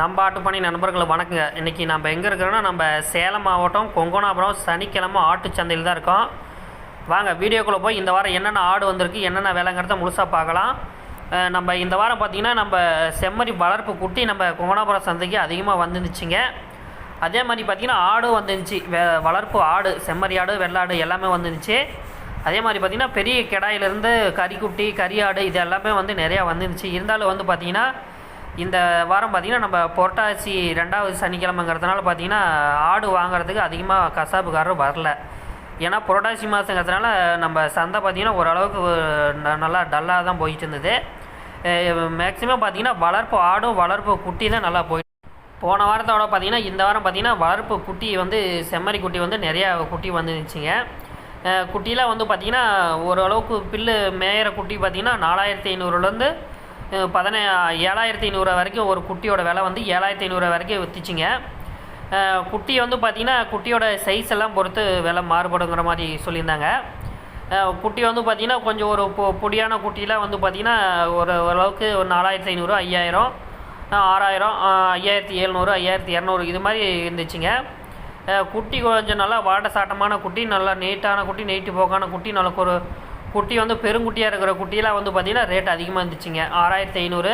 நம்ம ஆட்டுப்பணி நண்பர்கள் வணக்கங்க. இன்றைக்கி நம்ம எங்கே இருக்கிறோன்னா நம்ம சேலம் மாவட்டம் கொங்கோனாபுரம் சனிக்கிழமை ஆட்டு சந்தையில் தான் இருக்கோம். வாங்க வீடியோக்குள்ளே போய் இந்த வாரம் என்னென்ன ஆடு வந்திருக்கு என்னென்ன வேலைங்கிறத முழுசாக பார்க்கலாம். நம்ம இந்த வாரம் பார்த்திங்கன்னா நம்ம செம்மறி வளர்ப்பு குட்டி நம்ம கொங்கோனாபுரம் சந்தைக்கு அதிகமாக வந்துருந்துச்சுங்க. அதே மாதிரி பார்த்திங்கன்னா ஆடும் வந்துருந்துச்சு. வெ வளர்ப்பு ஆடு செம்மறி ஆடு வெள்ளாடு எல்லாமே வந்துருந்துச்சு. அதே மாதிரி பார்த்திங்கன்னா பெரிய கிடாயிலேருந்து கறிக்குட்டி கறி ஆடு இது எல்லாமே வந்து நிறையா வந்துருந்துச்சு. இருந்தாலும் வந்து பார்த்திங்கன்னா இந்த வாரம் பார்த்திங்கன்னா நம்ம புரட்டாசி ரெண்டாவது சனிக்கிழமைங்கிறதுனால பார்த்திங்கன்னா ஆடு வாங்குறதுக்கு அதிகமாக கசாப்புக்காரர் வரல. ஏன்னா புரட்டாசி மாதங்கிறதுனால நம்ம சந்தை பார்த்திங்கன்னா ஓரளவுக்கு ந- நல்லா டல்லாக தான் போயிட்டு இருந்தது. மேக்ஸிமம் பார்த்திங்கன்னா வளர்ப்பு ஆடும் வளர்ப்பு குட்டி தான் நல்லா போயிட்டு போன வாரத்தோட பார்த்திங்கன்னா இந்த வாரம் பார்த்திங்கன்னா வளர்ப்பு குட்டி வந்து செம்மறி குட்டி வந்து நிறையா குட்டி வந்துருந்துச்சிங்க குட்டிலாம் வந்து பார்த்திங்கன்னா ஓரளவுக்கு பில்லு மேயிற குட்டி பார்த்திங்கன்னா நாலாயிரத்தி ஐநூறுலேருந்து பதினே ஏழாயிரத்தி ஐநூறு வரைக்கும் ஒரு குட்டியோட விலை வந்து ஏழாயிரத்தி ஐநூறுரூவா வரைக்கும் விற்றுச்சிங்க குட்டி வந்து பார்த்திங்கன்னா குட்டியோட சைஸ் எல்லாம் பொறுத்து விலை மாறுபடுங்கிற மாதிரி சொல்லியிருந்தாங்க. குட்டி வந்து பார்த்திங்கன்னா கொஞ்சம் ஒரு பொ பொடியான குட்டிலாம் வந்து பார்த்திங்கன்னா ஒரு ஓரளவுக்கு ஒரு நாலாயிரத்தி ஐநூறு ஐயாயிரம் ஆறாயிரம் ஐயாயிரத்தி எழுநூறு ஐயாயிரத்தி இரநூறு இது மாதிரி இருந்துச்சுங்க. குட்டி கொஞ்சம் நல்லா வாட்ட சாட்டமான குட்டி நல்லா நீட்டான குட்டி நீட்டு போக்கான குட்டி நல்லா ஒரு குட்டி வந்து பெருங்குட்டியாக இருக்கிற குட்டியெல்லாம் வந்து பார்த்திங்கன்னா ரேட் அதிகமாக இருந்துச்சுங்க. ஆறாயிரத்தி ஐநூறு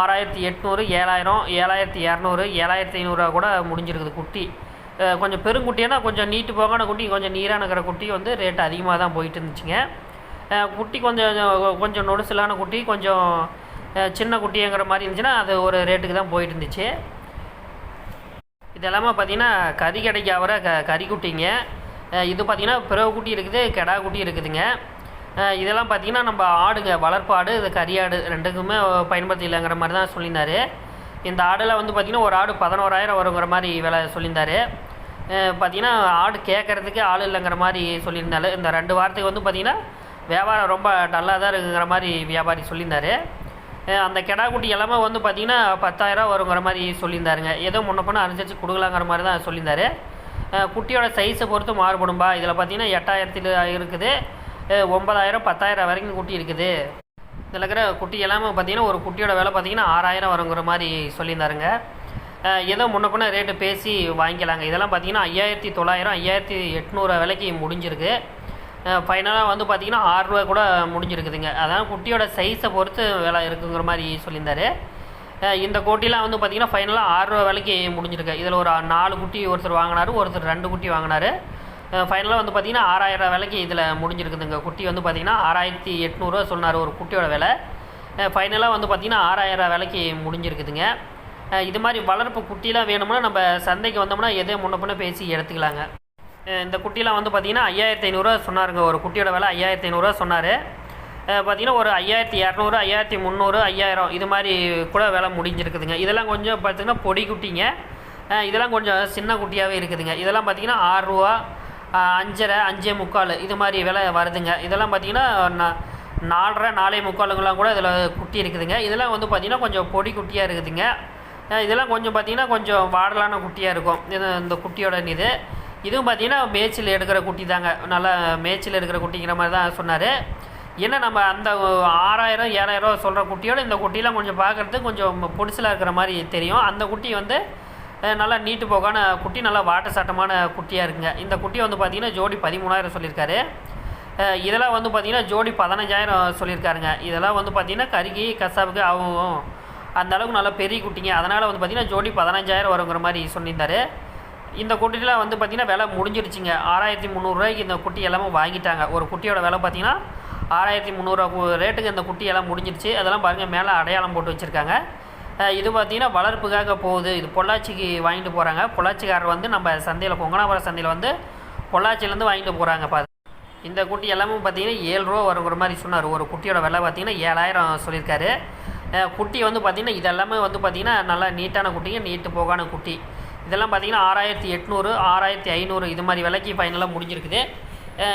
ஆறாயிரத்தி எட்நூறு ஏழாயிரம் ஏழாயிரத்தி இரநூறு ஏழாயிரத்தி ஐநூறுரூவா கூட முடிஞ்சிருக்குது குட்டி. கொஞ்சம் பெருங்குட்டியானா கொஞ்சம் நீட்டு போகான குட்டி கொஞ்சம் நீராக இருக்கிற குட்டி வந்து ரேட் அதிகமாக தான் போயிட்டு இருந்துச்சுங்க. குட்டி கொஞ்சம் கொஞ்சம் நொடுசலான குட்டி கொஞ்சம் சின்ன குட்டிங்கிற மாதிரி இருந்துச்சுன்னா அது ஒரு ரேட்டுக்கு தான் போயிட்டு இருந்துச்சு. இதெல்லாமே பார்த்திங்கன்னா கறி கடைக்கு ஆகிற க கறி குட்டிங்க. இது பார்த்திங்கன்னா பிறகு குட்டி இருக்குது கெடா குட்டி இருக்குதுங்க. இதெல்லாம் பார்த்தீங்கன்னா நம்ம ஆடுங்க வளர்ப்பு ஆடு இது கறி ஆடு ரெண்டுக்குமே பயன்படுத்திக்கலாங்கிற மாதிரி தான் சொல்லியிருந்தாரு. இந்த ஆடில் வந்து பார்த்திங்கன்னா ஒரு ஆடு பதினோராயிரம் வருங்கிற மாதிரி விலை சொல்லியிருந்தார். பார்த்திங்கன்னா ஆடு கேட்குறதுக்கு ஆள் இல்லைங்கிற மாதிரி சொல்லியிருந்தாரு. இந்த ரெண்டு வாரத்துக்கு வந்து பார்த்திங்கன்னா வியாபாரம் ரொம்ப டல்லாக தான் இருக்குங்கிற மாதிரி வியாபாரி சொல்லியிருந்தார். அந்த கெடா குட்டி எல்லாமே வந்து பார்த்திங்கன்னா பத்தாயிரம் வருங்கிற மாதிரி சொல்லியிருந்தாருங்க. ஏதோ முன்ன பண்ண அனுசரித்து கொடுக்கலாங்கிற மாதிரி தான் சொல்லியிருந்தாரு. குட்டியோட சைஸை பொறுத்து மாறுபடும்பா. இதில் பார்த்தீங்கன்னா எட்டாயிரத்தில் இருக்குது. ஒன்பதாயிரம் பத்தாயிரம் வரைக்கும் குட்டி இருக்குது. இதில் இருக்கிற குட்டி எல்லாமே பார்த்தீங்கன்னா ஒரு குட்டியோட விலை பார்த்தீங்கன்னா ஆறாயிரம் வருங்கிற மாதிரி சொல்லியிருந்தாருங்க. ஏதோ முன்ன பின்ன ரேட்டு பேசி வாங்கிக்கலாங்க. இதெல்லாம் பார்த்தீங்கன்னா ஐயாயிரத்தி தொள்ளாயிரம் ஐயாயிரத்தி எட்நூறு விலைக்கு முடிஞ்சிருக்கு. ஃபைனலாக வந்து பார்த்தீங்கன்னா ஆறுரூவா கூட முடிஞ்சிருக்குதுங்க. அதான் குட்டியோட சைஸை பொறுத்து விலை இருக்குங்கிற மாதிரி சொல்லியிருந்தாரு. இந்த கோட்டிலாம் வந்து பார்த்திங்கன்னா ஃபைனலாக ஆறுரூவா விலைக்கு முடிஞ்சிருக்கு. இதில் ஒரு நாலு குட்டி ஒருத்தர் வாங்கினாரு ஒருத்தர் ரெண்டு குட்டி வாங்கினாரு. ஃபைனலாக வந்து பார்த்தீங்கன்னா ஆறாயிரம் விலைக்கு இதில் முடிஞ்சிருக்குதுங்க. குட்டி வந்து பார்த்திங்கன்னா ஆறாயிரத்தி எட்நூறுவா சொன்னார் ஒரு குட்டியோட விலை. ஃபைனலாக வந்து பார்த்தீங்கன்னா ஆறாயிரம் விலைக்கு முடிஞ்சிருக்குதுங்க. இது மாதிரி வளர்ப்பு குட்டிலாம் வேணும்னா நம்ம சந்தைக்கு வந்தோம்னா எதே முன்ன பின்ன பேசி எடுத்துக்கலாங்க. இந்த குட்டிலாம் வந்து பார்த்தீங்கன்னா ஐயாயிரத்தி ஐநூறுரூவா சொன்னாருங்க. ஒரு குட்டியோட விலை ஐயாயிரத்தி ஐநூறுரூவா சொன்னார். பார்த்தீங்கன்னா ஒரு ஐயாயிரத்தி இரநூறு ஐயாயிரத்தி முந்நூறு ஐயாயிரம் இது மாதிரி கூட விலை முடிஞ்சிருக்குதுங்க. இதெல்லாம் கொஞ்சம் பார்த்தீங்கன்னா பொடி குட்டிங்க. இதெல்லாம் கொஞ்சம் சின்ன குட்டியாகவே இருக்குதுங்க. இதெல்லாம் பார்த்தீங்கன்னா ஆறுரூவா அஞ்சரை அஞ்சே முக்கால் இது மாதிரி விலை வருதுங்க. இதெல்லாம் பார்த்தீங்கன்னா நா- நாலரை நாலே முக்காலுங்கெல்லாம் கூட இதில் குட்டி இருக்குதுங்க. இதெல்லாம் வந்து பார்த்திங்கன்னா கொஞ்சம் பொடி குட்டியாக இருக்குதுங்க. இதெல்லாம் கொஞ்சம் பார்த்தீங்கன்னா கொஞ்சம் வாடலான குட்டியாக இருக்கும். இது இந்த குட்டியோட இது. இதுவும் பார்த்தீங்கன்னா மேய்ச்சல் எடுக்கிற குட்டி தாங்க. நல்லா மேய்ச்சல் எடுக்கிற குட்டிங்கிற மாதிரி தான் சொன்னார். ஏன்னா நம்ம அந்த ஆறாயிரம் ஏழாயிரம் சொல்கிற குட்டியோட இந்த குட்டிலாம் கொஞ்சம் பார்க்குறதுக்கு கொஞ்சம் பொடிசலாக இருக்கிற மாதிரி தெரியும். அந்த குட்டி வந்து நல்லா நீட்டு போகான குட்டி நல்லா வாட்ட சாட்டமான குட்டியாக இருக்குங்க. இந்த குட்டி வந்து பார்த்தீங்கன்னா ஜோடி பதிமூணாயிரம் சொல்லியிருக்காரு. இதெல்லாம் வந்து பார்த்தீங்கன்னா ஜோடி பதினஞ்சாயிரம் சொல்லியிருக்காருங்க. இதெல்லாம் வந்து பார்த்திங்கன்னா கருகி கசாப்புக்கு ஆகும் அந்த அளவுக்கு நல்லா பெரிய குட்டிங்க. அதனால் வந்து பார்த்தீங்கன்னா ஜோடி பதினஞ்சாயிரம் வருங்கிற மாதிரி சொல்லியிருந்தாரு. இந்த குட்டிலாம் வந்து பார்த்திங்கன்னா விலை முடிஞ்சிருச்சுங்க. ஆறாயிரத்தி முந்நூறுரூவாய்க்கு இந்த குட்டி எல்லாமே வாங்கிட்டாங்க. ஒரு குட்டியோட விலை பார்த்தீங்கன்னா ஆறாயிரத்தி முந்நூறுரூவா ரேட்டுக்கு இந்த குட்டி எல்லாம் முடிஞ்சிருச்சு. அதெல்லாம் பாருங்கள் மேலே அடையாளம் போட்டு வச்சுருக்காங்க. இது பார்த்தீங்கன்னா வளர்ப்புக்காக போகுது. இது பொள்ளாச்சிக்கு வாங்கிட்டு போகிறாங்க பொள்ளாச்சிக்காரர் வந்து நம்ம சந்தையில் கொங்கனாபுரம் சந்தையில் வந்து பொள்ளாச்சியிலேருந்து வாங்கிட்டு போகிறாங்க பார்த்து இந்த குட்டி எல்லாமே பார்த்தீங்கன்னா ஏழு ரூபா வருங்கிற மாதிரி சொன்னார். ஒரு குட்டியோட விலை பார்த்தீங்கன்னா ஏழாயிரம் சொல்லியிருக்காரு. குட்டி வந்து பார்த்திங்கன்னா இதெல்லாமே வந்து பார்த்திங்கன்னா நல்லா நீட்டான குட்டிங்க நீட்டு போகான குட்டி. இதெல்லாம் பார்த்தீங்கன்னா ஆறாயிரத்தி எட்நூறு ஆறாயிரத்தி ஐநூறு இது மாதிரி விலைக்கு ஃபைனலாக முடிஞ்சிருக்குது.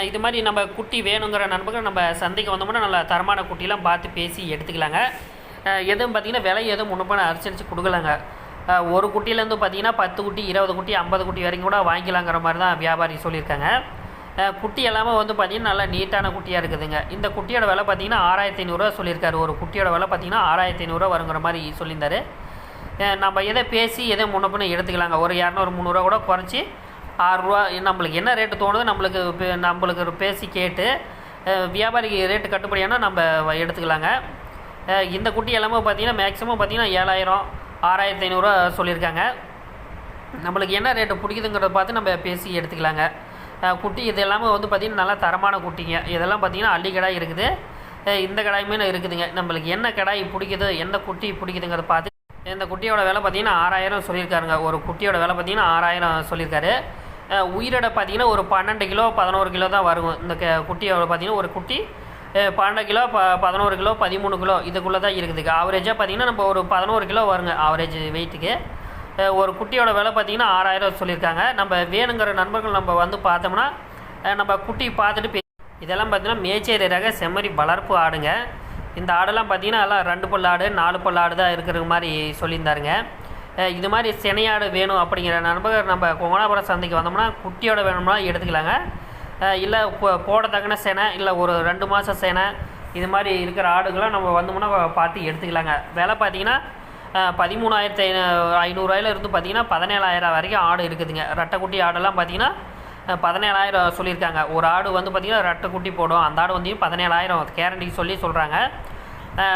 இது மாதிரி நம்ம குட்டி வேணுங்கிற நண்பர்கள் நம்ம சந்தைக்கு வந்தோம்னா நல்லா தரமான குட்டிலாம் பார்த்து பேசி எடுத்துக்கலாங்க. எதுவும் பார்த்தீங்கன்னா விலை எதுவும் முன்னப்பான அரிசரித்து கொடுக்கலாங்க. ஒரு குட்டியிலேருந்து பார்த்தீங்கன்னா பத்து குட்டி இருபது குட்டி ஐம்பது குட்டி வரைக்கும் கூட வாங்கிக்கலாங்கிற மாதிரி தான் வியாபாரி சொல்லியிருக்காங்க. குட்டி எல்லாமே வந்து பார்த்தீங்கன்னா நல்லா நீட்டான குட்டியாக இருக்குதுங்க. இந்த குட்டியோட விலை பார்த்தீங்கன்னா ஆறாயிரத்தி ஐநூறுரூவா சொல்லியிருக்காரு. ஒரு குட்டியோட விலை பார்த்தீங்கன்னா ஆறாயிரத்தி ஐநூறுரூவா வருங்கிற மாதிரி சொல்லியிருந்தாரு. நம்ம எதை பேசி எதை முன்னப்பின்னு எடுத்துக்கலாங்க. ஒரு இரநூறு முந்நூறுரூவா கூட குறைச்சி ஆறுரூவா நம்மளுக்கு என்ன ரேட்டு தோணுதோ நம்மளுக்கு நம்மளுக்கு பேசி கேட்டு வியாபாரிக்கு ரேட்டு கட்டுப்படியானால் நம்ம எடுத்துக்கலாங்க. இந்த குட்டி எல்லாமே பார்த்தீங்கன்னா மேக்ஸிமம் பார்த்தீங்கன்னா ஏழாயிரம் ஆறாயிரத்தி ஐநூறுரூவா சொல்லியிருக்காங்க. நம்மளுக்கு என்ன ரேட்டு பிடிக்குதுங்கிறத பார்த்து நம்ம பேசி எடுத்துக்கலாங்க. குட்டி இது எல்லாமே வந்து பார்த்திங்கன்னா நல்லா தரமான குட்டிங்க. இதெல்லாம் பார்த்திங்கன்னா அள்ளி கடாய் இருக்குது. இந்த கடாயுமே இருக்குதுங்க. நம்மளுக்கு என்ன கடாய் பிடிக்குது எந்த குட்டி பிடிக்குதுங்கிறத பார்த்து இந்த குட்டியோட விலை பார்த்திங்கன்னா ஆறாயிரம் சொல்லியிருக்காருங்க. ஒரு குட்டியோட விலை பார்த்திங்கன்னா ஆறாயிரம் சொல்லியிருக்காரு. உயிரோட பார்த்திங்கன்னா ஒரு பன்னெண்டு கிலோ பதினோரு கிலோ தான் வரும். இந்த க- குட்டியோட பார்த்திங்கன்னா ஒரு குட்டி பன்னெண்டு கிலோ ப பதினோரு கிலோ பதிமூணு கிலோ இதுக்குள்ளே தான் இருக்குதுங்க ஆவரேஜாக பார்த்திங்கன்னா நம்ம ஒரு பதினோரு கிலோ வருங்க ஆவரேஜ் வெயிட்டுக்கு ஒரு குட்டியோட விலை பார்த்திங்கன்னா ஆறாயிரம் சொல்லியிருக்காங்க. நம்ம வேணுங்கிற நண்பர்கள் நம்ம வந்து பார்த்தோம்னா நம்ம குட்டி பார்த்துட்டு இதெல்லாம் பார்த்திங்கன்னா மேச்சேரி ரக செம்மறி வளர்ப்பு ஆடுங்க. இந்த ஆடெல்லாம் பார்த்தீங்கன்னா எல்லாம் ரெண்டு பல் ஆடு நாலு பல் ஆடு தான் இருக்கிற மாதிரி சொல்லியிருந்தாருங்க. இது மாதிரி சினையாடு வேணும் அப்படிங்கிற நண்பர் நம்ம கொங்கனாபுரம் சந்தைக்கு வந்தோம்னா குட்டியோட வேணும்னா எடுத்துக்கலாங்க. இல்லை போ- போட தக்கன சேனை இல்லை ஒரு ரெண்டு மாதம் சேனை இது மாதிரி இருக்கிற ஆடுகளை நம்ம வந்தோம்னா பார்த்து எடுத்துக்கலாங்க. விலை பார்த்தீங்கன்னா பதிமூணாயிரத்தி ஐநூ ஐநூறுரூவாயில இருந்து பார்த்தீங்கன்னா பதினேழாயிரம் வரைக்கும் ஆடு இருக்குதுங்க. ரெட்டைக்குட்டி ஆடெல்லாம் பார்த்தீங்கன்னா பதினேழாயிரம் சொல்லியிருக்காங்க. ஒரு ஆடு வந்து பார்த்திங்கன்னா ரட்டைக்குட்டி போடும். அந்த ஆடு வந்து பதினேழாயிரம் கேரண்டிக்கு சொல்லி சொல்கிறாங்க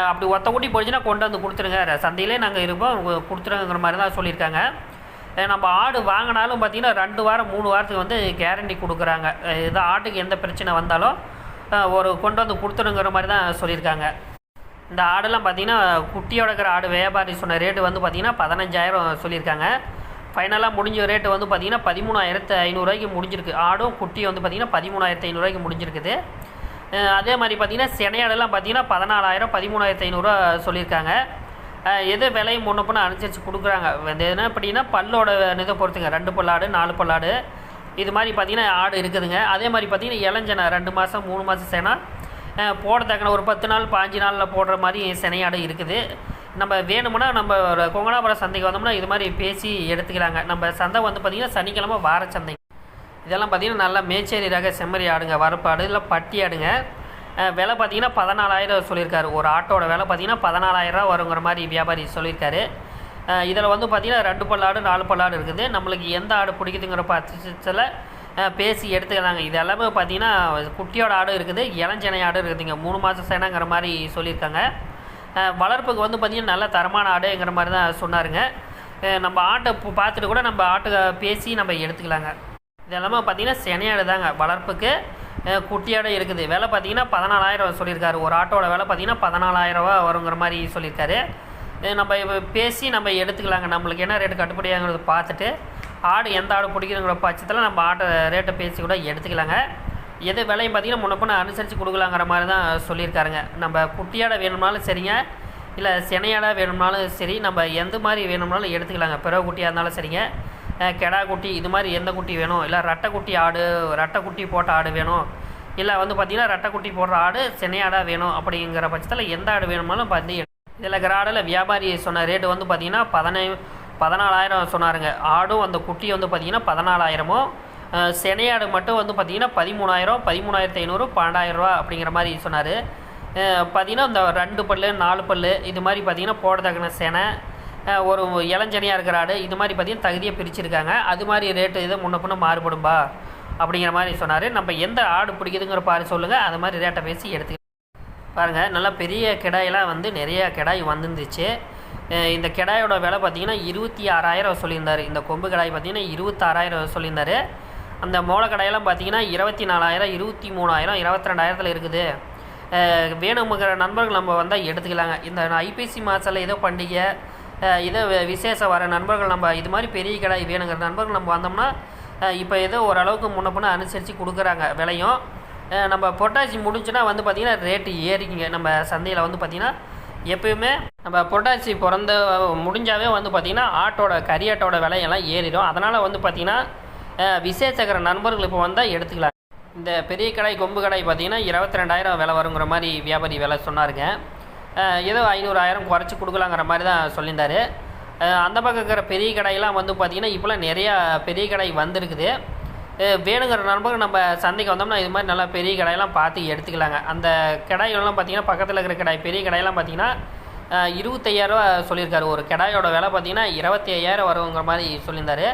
அப்படி ஒத்த குட்டி போச்சுன்னா கொண்டு வந்து கொடுத்துருங்க. சந்தையிலே நாங்கள் இருப்போம். கொடுத்துருங்கிற மாதிரி தான் சொல்லியிருக்காங்க. நம்ம ஆடு வாங்கினாலும் பார்த்தீங்கன்னா ரெண்டு வாரம் மூணு வாரத்துக்கு வந்து கேரண்டி கொடுக்குறாங்க. அஹ் இது ஆட்டுக்கு எந்த பிரச்சனை வந்தாலும் ஒரு கொண்டு வந்து கொடுத்துருங்கிற மாதிரி தான் சொல்லியிருக்காங்க. இந்த ஆடெல்லாம் பார்த்தீங்கன்னா குட்டியோட இருக்கிற ஆடு வியாபாரி சொன்ன ரேட்டு வந்து பார்த்தீங்கன்னா பதினஞ்சாயிரம் சொல்லியிருக்காங்க. ஃபைனலாக முடிஞ்ச ரேட்டு வந்து பார்த்தீங்கன்னா பதிமூணாயிரத்து ஐநூறுரூவாய்க்கு முடிஞ்சிருக்கு. ஆடும் குட்டி வந்து பார்த்தீங்கன்னா பதிமூணாயிரத்து ஐநூறுரூவாய்க்கு முடிஞ்சிருக்குது. அதே மாதிரி பார்த்தீங்கன்னா செனையாடெல்லாம் பார்த்தீங்கன்னா பதினாலாயிரம் பதிமூணாயிரத்து ஐநூறுரூவா சொல்லியிருக்காங்க. எது விலையும் முன்ன பண்ண அனுசரித்து கொடுக்குறாங்க. வந்து என்ன அப்படின்னா பல்லோட இதை பொறுத்துங்க. ரெண்டு பல்லாடு நாலு பல்லாடு. இது மாதிரி பார்த்தீங்கன்னா ஆடு இருக்குதுங்க. அதே மாதிரி பார்த்தீங்கன்னா இளஞ்சனை ரெண்டு மாதம் மூணு மாதம் சேனா போடத்தக்கன ஒரு பத்து நாள் பாஞ்சு நாளில் போடுற மாதிரி சினையாடு இருக்குது. நம்ம வேணும்னா நம்ம கொங்கனாபுரம் சந்தைக்கு வந்தோம்னா இது மாதிரி பேசி எடுத்துக்கிறாங்க நம்ம சந்தை வந்து பார்த்திங்கன்னா சனிக்கிழமை வார சந்தை. இதெல்லாம் பார்த்திங்கன்னா நல்லா மேச்சேரி ரக செம்மறி ஆடுங்க வரப்பு ஆடு இல்லை பட்டி ஆடுங்க. விலை பார்த்தீங்கன்னா பதினாலாயிரம் சொல்லியிருக்காரு. ஒரு ஆட்டோட விலை பார்த்தீங்கன்னா பதினாலாயிரரூவா வருங்கிற மாதிரி வியாபாரி சொல்லியிருக்காரு. இதில் வந்து பார்த்தீங்கன்னா ரெண்டு பல்லாடு நாலு பல்லாடு இருக்குது. நம்மளுக்கு எந்த ஆடு பிடிக்குதுங்கிற பட்சத்தில் பேசி எடுத்துக்கலாங்க இது எல்லாமே பார்த்தீங்கன்னா குட்டியோட ஆடு இருக்குது இளஞ்சனை ஆடு இருக்குதுங்க. மூணு மாதம் சேனாங்கிற மாதிரி சொல்லியிருக்காங்க. வளர்ப்புக்கு வந்து பார்த்திங்கன்னா நல்ல தரமான ஆடுங்கிற மாதிரி தான் சொன்னாருங்க. நம்ம ஆட்டை பார்த்துட்டு கூட நம்ம ஆட்டை பேசி நம்ம எடுத்துக்கலாங்க. இதெல்லாமே பார்த்திங்கன்னா பார்த்தீங்கன்னா செனையாடு தாங்க வளர்ப்புக்கு. குட்டியாடு இருக்குது. விலை பார்த்தீங்கன்னா பதினாலாயிரம் சொல்லியிருக்காரு. ஒரு ஆட்டோட விலை பார்த்தீங்கன்னா பதினாலாயிரரூவா வருங்கிற மாதிரி சொல்லியிருக்காரு. நம்ம இப்போ பேசி நம்ம எடுத்துக்கலாங்க. நம்மளுக்கு என்ன ரேட்டு கட்டுப்படியாங்கிறத பார்த்துட்டு ஆடு எந்த ஆடு பிடிக்குதுங்கிற பட்சத்தில் நம்ம ஆட்டை ரேட்டை பேசி கூட எடுத்துக்கலாங்க. எது விலையும் பார்த்தீங்கன்னா முன்னப்பின அனுசரித்து கொடுக்கலாங்கிற மாதிரி தான் சொல்லியிருக்காருங்க. நம்ம குட்டியாடை வேணும்னாலும் சரிங்க. இல்லை சினையாட வேணும்னாலும் சரி. நம்ம எந்த மாதிரி வேணும்னாலும் எடுத்துக்கலாங்க. பிறகு குட்டியாக இருந்தாலும் சரிங்க. கெடா குட்டி இது மாதிரி எந்த குட்டி வேணும்? இல்லை ரட்டைக்குட்டி ஆடு ரட்டைக்குட்டி போட்ட ஆடு வேணும்? இல்லை வந்து பார்த்திங்கன்னா ரட்டைக்குட்டி போடுற ஆடு சென்னையாடாக வேணும் அப்படிங்கிற பட்சத்தில் எந்த ஆடு வேணுமாலும் பார்த்து இதில் இருக்கிற ஆடில் வியாபாரி சொன்ன ரேட்டு வந்து பார்த்தீங்கன்னா பதினை பதினாலாயிரம் சொன்னாருங்க. ஆடும் அந்த குட்டி வந்து பார்த்தீங்கன்னா பதினாலாயிரமும் அஹ் மட்டும் வந்து பார்த்திங்கன்னா பதிமூணாயிரம் பதிமூணாயிரத்தி ஐநூறு பன்னெண்டாயிரரூவா அப்படிங்கிற மாதிரி சொன்னார். பார்த்தீங்கன்னா இந்த ரெண்டு பல்லு நாலு பல்லு இது மாதிரி பார்த்தீங்கன்னா போடத்தக்கன சேனை ஒரு இளஞ்சனியாக இருக்கிற ஆடு இது மாதிரி பார்த்தீங்கன்னா தகுதியை பிரிச்சிருக்காங்க. அது மாதிரி ரேட்டு இது முன்ன பின்ன மாறுபடும்பா? அப்படிங்கிற மாதிரி சொன்னார். நம்ம எந்த ஆடு பிடிக்குதுங்கிற பாரு சொல்லுங்கள் அது மாதிரி ரேட்டை பேசி எடுத்து பாருங்கள் நல்லா பெரிய கிடாயெல்லாம் வந்து நிறைய கிடாய் வந்துருந்துச்சு. இந்த கிடாயோட விலை பார்த்தீங்கன்னா இருபத்தி ஆறாயிரம் சொல்லியிருந்தார். இந்த கொம்பு கிடாய் பார்த்தீங்கன்னா இருபத்தாறாயிரம் சொல்லியிருந்தார். அந்த மோளை கடாயெல்லாம் பார்த்தீங்கன்னா இருபத்தி நாலாயிரம் இருபத்தி மூணாயிரம் இருபத்தி ரெண்டாயிரத்தில் இருக்குது. அஹ் வேணுங்கிற நண்பர்கள் நம்ம வந்தால் எடுத்துக்கலாங்க. இந்த ஐபிசி மாதத்தில் ஏதோ பண்டிகை இதை விசேஷம் வர நண்பர்கள் நம்ம இது மாதிரி பெரிய கடை வேணுங்கிற நண்பர்கள் நம்ம வந்தோம்னா இப்போ ஏதோ ஓரளவுக்கு முன்ன பின்ன அனுசரித்து கொடுக்குறாங்க விலையும். நம்ம பொட்டாசி முடிஞ்சுன்னா வந்து பார்த்திங்கன்னா ரேட்டு ஏறிக்குங்க. நம்ம சந்தையில் வந்து பார்த்திங்கன்னா எப்பயுமே நம்ம பொட்டாசி பிறந்த முடிஞ்சாவே வந்து பார்த்திங்கன்னா ஆட்டோட கரியாட்டோட விலையெல்லாம் ஏறிடும். அதனால் வந்து பார்த்திங்கன்னா விசேஷகர விசேஷக்கிற நண்பர்கள் இப்போ வந்தால் எடுத்துக்கலாம். இந்த பெரிய கடாய் கொம்பு கடை பார்த்தீங்கன்னா இருபத்தி ரெண்டாயிரம் விலை வருங்கிற மாதிரி வியாபாரி விலை சொன்னாருங்க. ஏதோ ஏதோ ஐநூறாயிரம் குறைச்சி கொடுக்கலாங்கிற மாதிரி தான் சொல்லியிருந்தார். அந்த பக்கம் இருக்கிற பெரிய கடையெல்லாம் வந்து பார்த்திங்கன்னா இப்போலாம் நிறையா பெரிய கடை வந்திருக்குது. வேணுங்கிற நண்பர்கள் நம்ம சந்தைக்கு வந்தோம்னா இது மாதிரி நல்லா பெரிய கடையெல்லாம் பார்த்து எடுத்துக்கலாங்க. அந்த கடாய்கள்லாம் பார்த்திங்கன்னா பக்கத்தில் இருக்கிற கடாய் பெரிய கடையெல்லாம் பார்த்திங்கன்னா இருபத்தையாயிரரூவா சொல்லியிருக்காரு. ஒரு கிடாயோட விலை பார்த்திங்கன்னா இருபத்தி ஐயாயிரம் வருங்கிற மாதிரி சொல்லியிருந்தார்.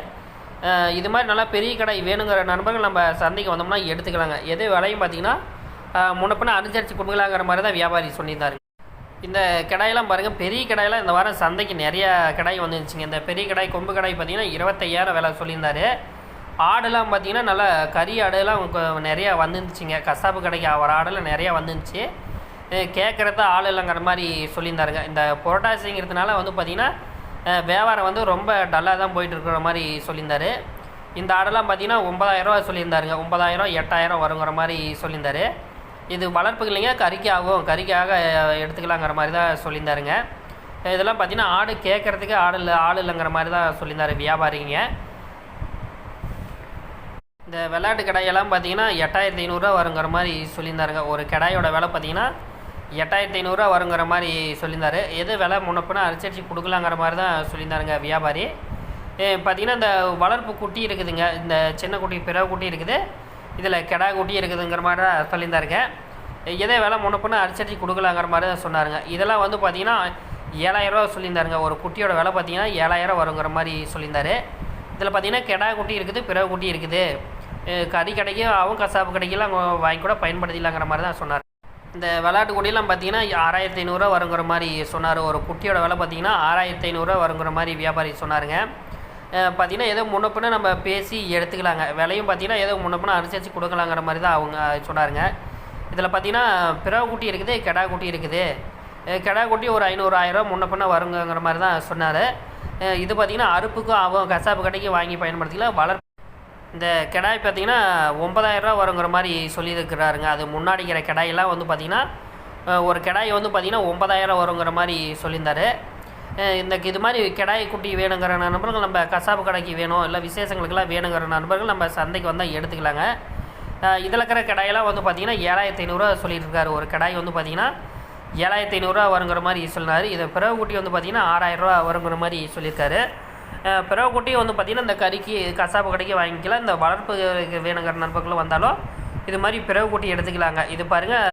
இது மாதிரி நல்லா பெரிய கடை வேணுங்கிற நண்பர்கள் நம்ம சந்தைக்கு வந்தோம்னா எடுத்துக்கலாங்க. எது விலையும் பார்த்தீங்கன்னா முன்னப்பின அனுசரித்து கொடுக்கலாங்கிற மாதிரி தான் வியாபாரி சொல்லியிருந்தாரு. இந்த கடாயெல்லாம் பாருங்கள் பெரிய கடாயெல்லாம் இந்த வாரம் சந்தைக்கு நிறையா கடாய் வந்துருச்சுங்க. இந்த பெரிய கடாய் கொம்பு கடாய் பார்த்திங்கன்னா இருபத்தையாயிரம் விலை சொல்லியிருந்தாரு. ஆடெல்லாம் பார்த்திங்கன்னா நல்லா கறி ஆடுலாம் கொ- நிறையா வந்துருந்துச்சுங்க. கசாப்பு கடைக்கு வர ஆடெல்லாம் நிறையா வந்துருந்துச்சு. கேட்குறத ஆள் இல்லைங்கிற மாதிரி சொல்லியிருந்தாருங்க. இந்த புரட்டாசிங்கிறதுனால வந்து பார்த்திங்கன்னா வியாபாரம் வந்து ரொம்ப டல்லாக தான் போயிட்டு இருக்கிற மாதிரி சொல்லியிருந்தாரு. இந்த ஆடெல்லாம் பார்த்திங்கன்னா ஒம்பதாயிரரூவா சொல்லியிருந்தாருங்க. ஒன்பதாயிரம் எட்டாயிரம் வருங்கிற மாதிரி சொல்லியிருந்தாரு. இது வளர்ப்புக்கு இல்லைங்க கறிக்கு ஆகும். கறிக்காக எடுத்துக்கலாங்கிற மாதிரி தான் சொல்லியிருந்தாருங்க. இதெல்லாம் பார்த்தீங்கன்னா ஆடு கேட்குறதுக்கு ஆடு இல்லை ஆள் இல்லைங்கிற மாதிரி தான் சொல்லியிருந்தாரு வியாபாரிங்க. இந்த விளையாட்டு கடாயெல்லாம் பார்த்தீங்கன்னா எட்டாயிரத்தி ஐநூறுரூவா வருங்கிற மாதிரி சொல்லியிருந்தாருங்க. ஒரு கடாயோட விலை பார்த்தீங்கன்னா எட்டாயிரத்தி ஐநூறுரூவா வருங்கிற மாதிரி சொல்லியிருந்தாரு. எது விலை முன்னப்பினா அரிச்சரிச்சு கொடுக்கலாங்கிற மாதிரி தான் சொல்லியிருந்தாருங்க வியாபாரி. பார்த்தீங்கன்னா இந்த வளர்ப்பு குட்டி இருக்குதுங்க. இந்த சின்ன குட்டி பிறகு குட்டி இருக்குது. இதில் கெடா குட்டி இருக்குதுங்கிற மாதிரி தான் சொல்லியிருந்தாருங்க. எதே விலை முன்னப்பினா அரிச்சரிச்சு கொடுக்கலாங்கிற மாதிரி தான் சொன்னாருங்க. இதெல்லாம் வந்து பார்த்தீங்கன்னா ஏழாயிரரூவா சொல்லியிருந்தாருங்க. ஒரு குட்டியோட விலை பார்த்தீங்கன்னா ஏழாயிரம் வருங்கிற மாதிரி சொல்லியிருந்தாரு. இதில் பார்த்தீங்கன்னா கெடா குட்டி இருக்குது பிறகு குட்டி இருக்குது. கறி கடைக்கும் அவங்க கசாப்பு கடைக்கெல்லாம் வாங்கி கூட பயன்படுத்திக்கலாங்கிற மாதிரி தான் சொன்னார். இந்த விளையாட்டு குட்டியெல்லாம் பார்த்தீங்கன்னா ஆறாயிரத்தி ஐநூறுரூவா வருங்கிற மாதிரி சொன்னார். ஒரு குட்டியோட விலை பார்த்தீங்கன்னா ஆறாயிரத்தி ஐநூறுரூவா வருங்கிற மாதிரி வியாபாரி சொன்னாருங்க. பார்த்தீங்கன்னா ஏதோ முன்னப்பின நம்ம பேசி எடுத்துக்கலாங்க. விலையும் பார்த்தீங்கன்னா ஏதோ முன்னப்பின அனுசரித்து கொடுக்கலாங்கிற மாதிரி தான் அவங்க சொன்னாருங்க. இதில் பார்த்தீங்கன்னா பிறகு குட்டி இருக்குது கெடா குட்டி இருக்குது. கெடா குட்டி ஒரு ஐநூறு ஆயிரம் முன்ன பின்ன வருங்கிற மாதிரி தான் சொன்னார் இது பார்த்தீங்கன்னா அறுப்புக்கும் ஆகும் கசாப்பு கடைக்கு வாங்கி பயன்படுத்திக்கலாம். வளர் இந்த கெடாய் பார்த்தீங்கன்னா ஒன்பதாயிரரூவா வருங்கிற மாதிரி சொல்லியிருக்கிறாருங்க. அது முன்னாடிக்கிற கிடாயெல்லாம் வந்து பார்த்தீங்கன்னா ஒரு கிடாய் வந்து பார்த்திங்கன்னா ஒன்பதாயிரம் வருங்கிற மாதிரி சொல்லியிருந்தாரு. அஹ், இந்த இது மாதிரி கிடாய் குட்டி வேணுங்கிற நண்பர்கள் நம்ம கசாப்பு கடைக்கு வேணும் இல்லை விசேஷங்களுக்கெல்லாம் வேணுங்கிற நண்பர்கள் நம்ம சந்தைக்கு வந்தால் எடுத்துக்கலாங்க. இதில் இருக்கிற கிடாயெல்லாம் வந்து பார்த்தீங்கன்னா ஏழாயிரத்தி ஐநூறுரூவா சொல்லியிருக்காரு. ஒரு கிடாய் வந்து பார்த்தீங்கன்னா ஏழாயிரத்தி ஐநூறுரூவா வருங்கிற மாதிரி சொன்னார். இதை பிறகு குட்டி வந்து பார்த்தீங்கன்னா ஆறாயிரரூவா வருங்கிற மாதிரி சொல்லியிருக்காரு. பிறகு குட்டியும் வந்து பார்த்திங்கன்னா இந்த கறிக்கு கசாப்பு கடைக்கு வாங்கிக்கலாம். இந்த வளர்ப்பு வேணுங்கிற நண்பர்களும் வந்தாலும் இது மாதிரி பிறகு குட்டி எடுத்துக்கலாங்க. இது பாருங்கள்